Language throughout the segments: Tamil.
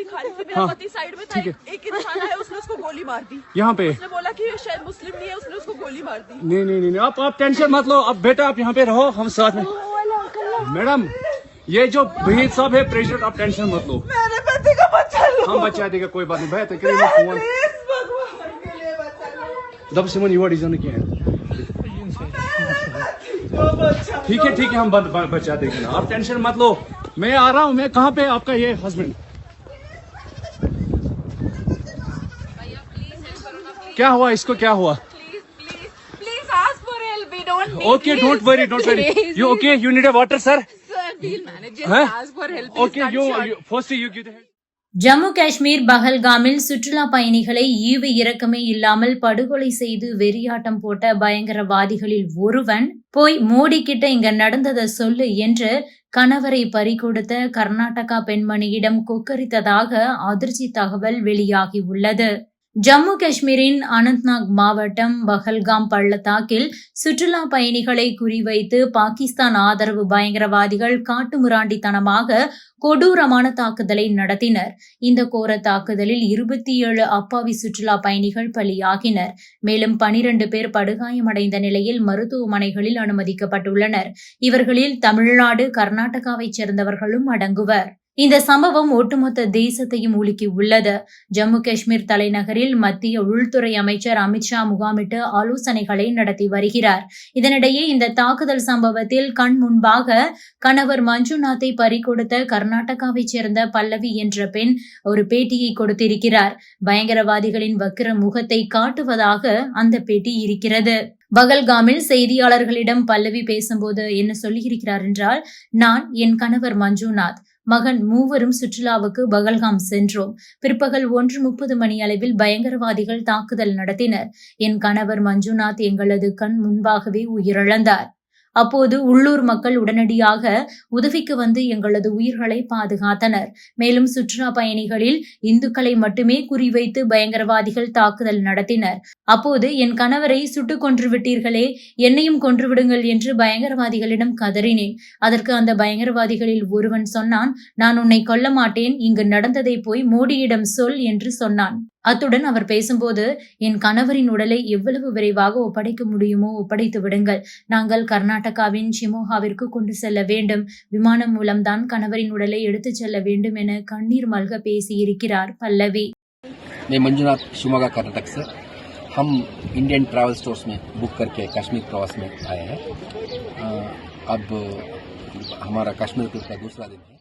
पूरी खाली थी मेरा हाँ, पति साइड में था एक इंसान आया उसने उसको गोली मार दी। यहाँ पे। उसने बोला कि शायद मुस्लिम नहीं है उसने उसको गोली मार दी। नहीं नहीं नहीं आप आप टेंशन मत लो अब बेटा आप यहाँ पे रहो हम साथ में। मैडम ये जो वहीद साहब है प्रेसिडेंट आप टेंशन मत लो। मेरे पति का बच्चा लो। हम बचा देगा कोई बात नहीं भाई तकरीबन फ़ोन दब सिमन युवा डिज़ाइन किया है। ठीक है ठीक है हम बचा देंगे आप टेंशन मत लो। मैं आ रहा हूँ मैं कहाँ पे आपका ये हस्बैंड क्या हुआ इसको क्या हुआ Please, please, please ask for help. We don't need okay this. Don't worry don't worry Please, you okay you need a water sir Sir, we'll manage. Just Huh? ask for help. Okay It's you not first you give the help Jammu Kashmir பஹல்காமில் சுற்றுலா பயணிகளை ஈவு இரக்கமே இல்லாமல் படுகொலை செய்து வெறியாட்டம் போட்ட பயங்கரவாதிகளில் ஒருவன் போய் மோடி கிட்ட இங்க நடந்ததை சொல்லு என்று கணவரை பறிகொடுத்த கர்நாடகா பெண்மணியிடம் கொக்கரித்ததாக அதிர்ச்சி தகவல் வெளியாகி உள்ளது ஜம்மு காஷ்மீரின் அனந்த்நாக் மாவட்டம் பஹல்காம் பள்ளத்தாக்கில் சுற்றுலா பயணிகளை குறிவைத்து பாகிஸ்தான் ஆதரவு பயங்கரவாதிகள் காட்டுமிராண்டித்தனமாக கொடூரமான தாக்குதலை நடத்தினர். இந்த கோர தாக்குதலில் இருபத்தி ஏழு அப்பாவி சுற்றுலா பயணிகள் பலியாகினர். மேலும் பனிரெண்டு பேர் படுகாயமடைந்த நிலையில் மருத்துவமனைகளில் அனுமதிக்கப்பட்டுள்ளனர். இவர்களில் தமிழ்நாடு கர்நாடகாவைச் சேர்ந்தவர்களும் அடங்குவர். இந்த சம்பவம் ஒட்டுமொத்த தேசத்தையும் உலுக்கி உள்ளது. ஜம்மு காஷ்மீர் தலைநகரில் மத்திய உள்துறை அமைச்சர் அமித்ஷா முகாமிட்டு ஆலோசனைகளை நடத்தி வருகிறார். இதனிடையே இந்த தாக்குதல் சம்பவத்தில் கண் முன்பாக கணவர் மஞ்சுநாத்தை பறிகொடுத்த கர்நாடகாவைச் சேர்ந்த பல்லவி என்ற பெண் ஒரு பேட்டியை கொடுத்திருக்கிறார். பயங்கரவாதிகளின் வக்கிர முகத்தை காட்டுவதாக அந்த பேட்டி இருக்கிறது. பகல்காமில் செய்தியாளர்களிடம் பல்லவி பேசும்போது என்ன சொல்லியிருக்கிறார் என்றால் நான் என் கணவர் மஞ்சுநாத். மகன் மூவரும் சுற்றுலாவுக்கு பகல்காம் சென்றோம். பிற்பகல் ஒன்று முப்பது மணி அளவில் பயங்கரவாதிகள் தாக்குதல் நடத்தினர். என் கணவர் மஞ்சுநாத் எங்களது கண் முன்பாகவே உயிரிழந்தார். அப்போது உள்ளூர் மக்கள் உடனடியாக உதவிக்கு வந்து எங்களது உயிர்களை பாதுகாத்தனர். மேலும் சுற்றுலா பயணிகளில் இந்துக்களை மட்டுமே குறிவைத்து பயங்கரவாதிகள் தாக்குதல் நடத்தினர். அப்போது என் கணவரை சுட்டுக் கொன்று விட்டீர்களே என்னையும் கொன்றுவிடுங்கள் என்று பயங்கரவாதிகளிடம் கதறினேன். அதற்கு அந்த பயங்கரவாதிகளில் ஒருவன் சொன்னான் நான் உன்னை கொல்ல மாட்டேன் இங்கு நடந்ததை போய் மோடியிடம் சொல் என்று சொன்னான். அத்துடன் அவர் பேசும்போது என் கணவரின் உடலை எவ்வளவு விரைவாக ஒப்படைக்க முடியுமோ ஒப்படைத்து விடுங்கள் நாங்கள் கர்நாடகாவின் ஷிமோகாவிற்கு கொண்டு செல்ல வேண்டும் விமானம் மூலம்தான் கணவரின் உடலை எடுத்துச் செல்ல வேண்டும் என கண்ணீர் மல்க பேசியிருக்கிறார் பல்லவி मैं मंजुनाथ शिवमोगा कर्नाटक से हम इंडियन ट्रैवल स्टोर्स में बुक करके कश्मीर प्रवास में आए हैं अ, अब हमारा कश्मीर टूर का दूसरा दिन है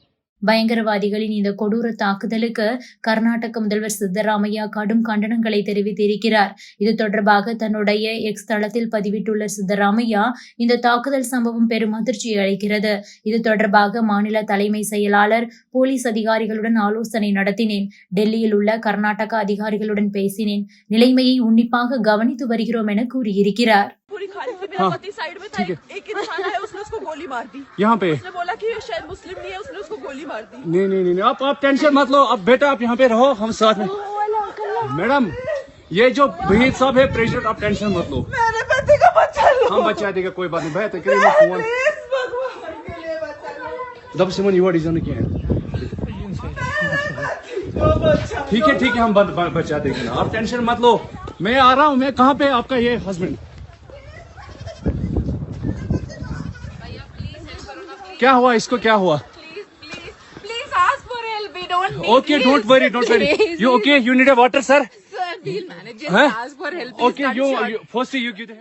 பயங்கரவாதிகளின் இந்த கொடூர தாக்குதலுக்கு கர்நாடக முதல்வர் சித்தராமையா கடும் கண்டனங்களை தெரிவித்திருக்கிறார். இது தொடர்பாக தன்னுடைய எக்ஸ் தளத்தில் பதிவிட்டுள்ள சித்தராமையா இந்த தாக்குதல் சம்பவம் பெரும் அதிர்ச்சியை அளிக்கிறது. இது தொடர்பாக மாநில தலைமை செயலாளர் போலீஸ் அதிகாரிகளுடன் ஆலோசனை நடத்தினேன். டெல்லியில் உள்ள கர்நாடக அதிகாரிகளுடன் பேசினேன். நிலைமையை உன்னிப்பாக கவனித்து வருகிறோம் என கூறியிருக்கிறார். पूरी खाली थी मेरा हाँ, पति साइड में था एक एक इंसान आया उसने उसको गोली मार दी। यहाँ पे। उसने बोला कि शायद मुस्लिम नहीं है उसने उसको गोली मार दी। नहीं नहीं नहीं नहीं, आप आप टेंशन मत लो। अब बेटा आप यहाँ पे रहो हम साथ में। मैडम ये जो वहीद साहब है प्रेसिडेंट आप टेंशन मत लो। मेरे पति का बच्चा लो हम बचा देगा कोई बात नहीं। भाई तकरीबन फ़ोन बचा दब सिमन युवा डिज़ाइन किया है? ठीक है ठीक है हम बचा देंगे ना। आप टेंशन मत लो। मैं आ रहा हूँ मैं कहाँ पे आपका ये हस्बैंड क्या हुआ? इसको क्या हुआ? Okay don't worry don't worry you okay you need a water sir first you give